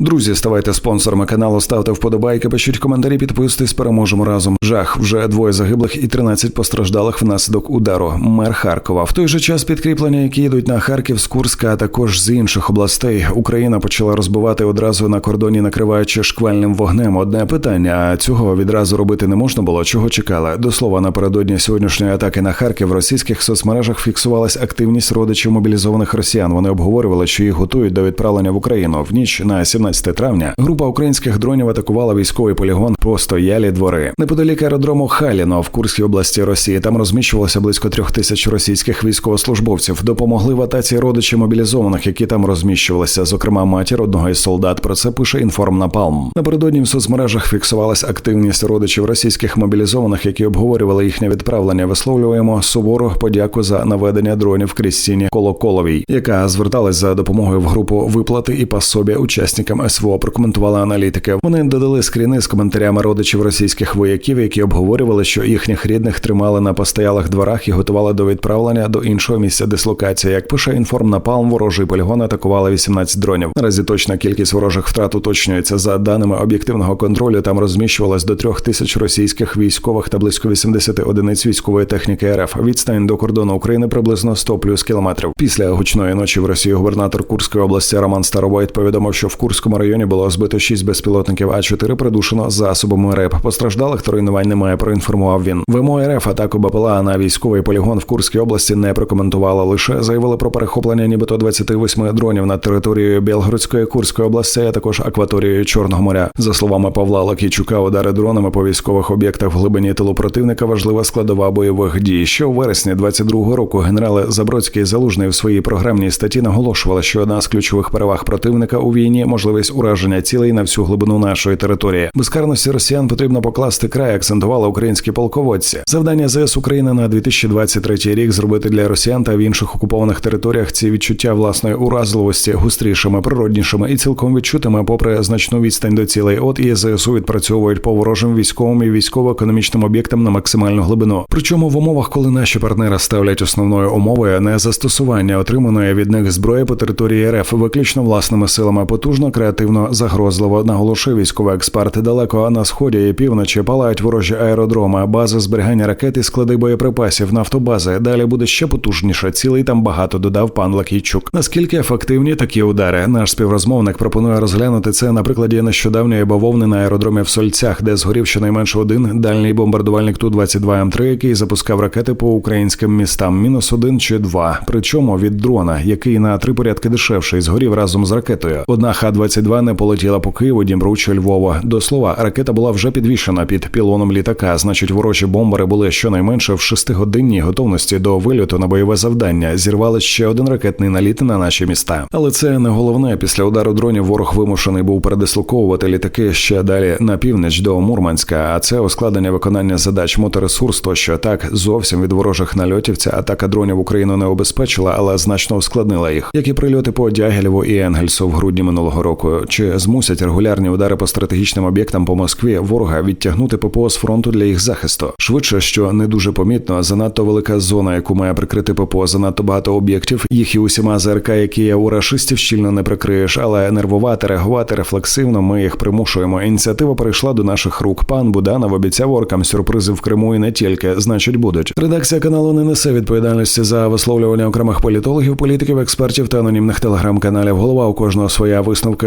Друзі, ставайте спонсорами каналу, ставте вподобайки, пишіть коментарі, підписуйтесь, переможемо разом. Жах вже двоє загиблих і 13 постраждалих внаслідок удару. Мер Харкова. В той же час підкріплення, які йдуть на Харків з Курська, а також з інших областей. Україна почала розбивати одразу на кордоні, накриваючи шквальним вогнем. Одне питання: а цього відразу робити не можна було. Чого чекали? До слова, напередодні сьогоднішньої атаки на Харків в російських соцмережах фіксувалась активність родичів мобілізованих росіян. Вони обговорювали, що їх готують до відправлення в Україну. В ніч на 17 травня група українських дронів атакувала військовий полігон постоялі двори неподалік аеродрому Халіно в Курській області Росії. Там розміщувалося близько трьох тисяч російських військовослужбовців. Допомогли в атаці родичі мобілізованих, які там розміщувалися. Зокрема, матір одного із солдат. Про це пише інформнапалм. Напередодні в соцмережах фіксувалась активність родичів російських мобілізованих, які обговорювали їхнє відправлення. Висловлюємо сувору подяку за наведення дронів Крістіні Колоколовій, яка зверталась за допомогою в групу виплати і пособі учасникам СВО. Прокоментували аналітики. Вони додали скріни з коментарями родичів російських вояків, які обговорювали, що їхніх рідних тримали на постоялих дворах і готували до відправлення до іншого місця дислокації. Як пише інформнапалм, ворожий полігон атакували 18 дронів. Наразі точна кількість ворожих втрат уточнюється за даними об'єктивного контролю. Там розміщувалось до трьох тисяч російських військових та близько 80 одиниць військової техніки РФ. Відстань до кордону України приблизно 100 плюс кілометрів. Після гучної ночі в Росії губернатор Курської області Роман Старовойт повідомив, що в Курському районі було збито 6 безпілотників, а 4 придушено засобами РЕП. Постраждалих та руйнувань немає. Проінформував він. ВМО РФ атаку БПЛА на військовий полігон в Курській області не прокоментувала. Лише заявили про перехоплення нібито 28 дронів над територією Білгородської Курської області, а також акваторією Чорного моря. За словами Павла Лакійчука, удари дронами по військових об'єктах в глибині тилу противника важлива складова бойових дій. Ще у вересні 22-го року генерали Забродський і Залужний в своїй програмній статті наголошували, що одна з ключових переваг противника у війні можливість ураження цілей на всю глибину нашої території. Безкарності росіян потрібно покласти край, акцентували українські полководці. Завдання ЗС України на 2023 рік зробити для росіян та в інших окупованих територіях ці відчуття власної уразливості густрішими, природнішими і цілком відчутими, попри значну відстань до цілей. От і ЗСУ відпрацьовують по ворожим військовим і військово-економічним об'єктам на максимальну глибину. Причому в умовах, коли наші партнери ставлять основною умовою не застосування отриманої від них зброї по території РФ, виключно власними силами, потужно, креативно, загрозливо наголошує військовий експерт. Далеко на сході і півночі палають ворожі аеродроми, бази зберігання ракет і склади боєприпасів, нафтобази. Далі буде ще потужніше. Цілий там багато додав пан Лакійчук. Наскільки ефективні такі удари? Наш співрозмовник пропонує розглянути це на прикладі нещодавньої бавовни на аеродромі в Сольцях, де згорів щонайменше один дальній бомбардувальник ту 22 М3, який запускав ракети по українським містам. Мінус один чи два. Причому від дрона, який на три порядки дешевший, згорів разом з ракетою. Одна Х-22 не полетіла по Києву, Дніпру чи Львова. До слова, ракета була вже підвішена під пілоном літака. Значить, ворожі бомбери були щонайменше в шестигодинній готовності до вильоту на бойове завдання. Зірвали ще один ракетний наліт на наші міста. Але це не головне. Після удару дронів ворог вимушений був передислоковувати літаки ще далі на північ до Мурманська. А це ускладнення виконання задач моторесурс тощо так зовсім від ворожих нальотів. Ця атака дронів Україну не обезпечила, але значно ускладнила їх, як і прильоти по Дягілєву і Енгельсу в грудні минулого року. Чи змусять регулярні удари по стратегічним об'єктам по Москві ворога відтягнути ППО з фронту для їх захисту? Швидше, що не дуже помітно, занадто велика зона, яку має прикрити ППО, занадто багато об'єктів. Їх і усіма ЗРК, які є у рашистів, щільно не прикриєш, але нервувати, реагувати рефлексивно. Ми їх примушуємо. Ініціатива перейшла до наших рук. Пан Буданов обіцяв оркам сюрпризи в Криму і не тільки, значить, будуть. Редакція каналу не несе відповідальності за висловлювання окремих політологів, політиків, експертів та анонімних телеграм-каналів. Голова у кожного своя висновка,